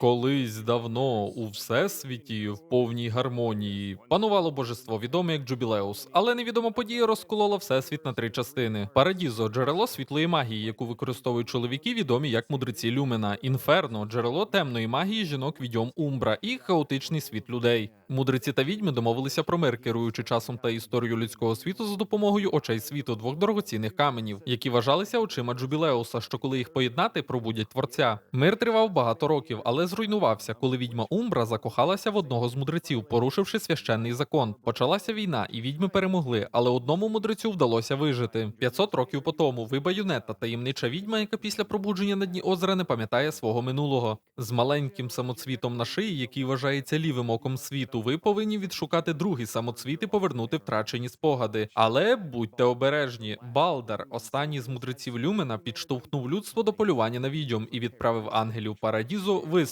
Колись давно у всесвіті в повній гармонії панувало божество, відоме як Джубілеус, але невідома подія розколола всесвіт на три частини: Парадізо джерело світлої магії, яку використовують чоловіки, відомі як мудреці Люмена, інферно джерело темної магії жінок відьом Умбра і хаотичний світ людей. Мудреці та відьми домовилися про мир, керуючи часом та історією людського світу за допомогою очей світу двох дорогоцінних каменів, які вважалися очима Джубілеуса, що коли їх поєднати, пробудять творця. Мир тривав багато років, але зруйнувався, коли відьма Умбра закохалася в одного з мудреців, порушивши священний закон. Почалася війна, і відьми перемогли, але одному мудрецю вдалося вижити. 500 років по тому ви баюнета, таємнича відьма, яка після пробудження на дні озера не пам'ятає свого минулого. З маленьким самоцвітом на шиї, який вважається лівим оком світу, ви повинні відшукати другий самоцвіт і повернути втрачені спогади. Але будьте обережні. Балдар, останній з мудреців Люмена, підштовхнув людство до полювання на відьом і відправив ангелів Парадізу